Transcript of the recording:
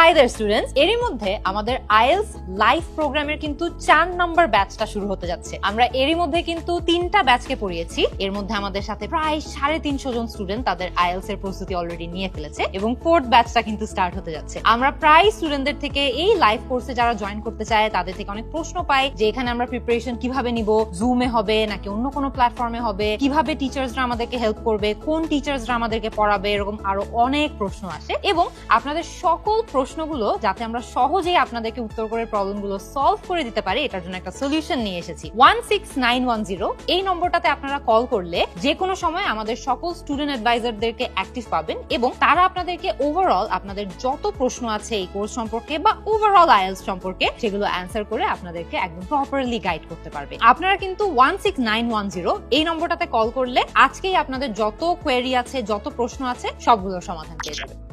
High দের students এরই মধ্যে আমাদের আইএলস লাইভ প্রোগ্রামের কিন্তু চার নাম্বার ব্যাচটা শুরু হতে যাচ্ছে। আমরা এরই মধ্যে কিন্তু তিনটা ব্যাচকে পড়িয়েছি। এর মধ্যে আমাদের সাথে প্রায় সাড়ে তিনশো জন স্টুডেন্ট তাদের আইএলস এর প্রস্তুতি অলরেডি নিয়ে ফেলেছে এবং ফোর্থ ব্যাচটা কিন্তু স্টার্ট হতে যাচ্ছে। আমরা প্রায় স্টুডেন্টদের থেকে এই লাইভ কোর্সে যারা জয়েন করতে চায়, তাদের থেকে অনেক প্রশ্ন পাই যে এখানে আমরা প্রিপারেশন কীভাবে নিব? জুমে হবে নাকি অন্য কোনো প্ল্যাটফর্মে হবে? কীভাবে টিচার্সরা আমাদেরকে হেল্প করবে? কোন টিচার্সরা আমাদেরকে পড়াবে? এরকম আরও অনেক প্রশ্ন আসে এবং আপনাদের সকল প্রশ্নগুলো যাতে আমরা সহজেই আপনাদেরকে উত্তর করে প্রবলেমগুলো সলভ করে দিতে পারি, এটার জন্য একটা সলিউশন নিয়ে এসেছি। One six nine one zero এই নম্বরটাতে আপনারা কল করলে যে কোনো সময় আমাদের সকল স্টুডেন্ট অ্যাডভাইজারদেরকে অ্যাক্টিভ পাবেন এবং তারা আপনাদেরকে ওভারঅল আপনাদের যত প্রশ্ন আছে এই কোর্স সম্পর্কে বা ওভারঅল আইএলস সম্পর্কে সেগুলো অ্যান্সার করে আপনাদেরকে একদম প্রপারলি গাইড করতে পারবে। আপনারা কিন্তু one six nine one zero এই নম্বরটাতে কল করলে আজকেই আপনাদের যত কোয়েরি আছে, যত প্রশ্ন আছে সবগুলোর সমাধান পেয়ে যাবেন।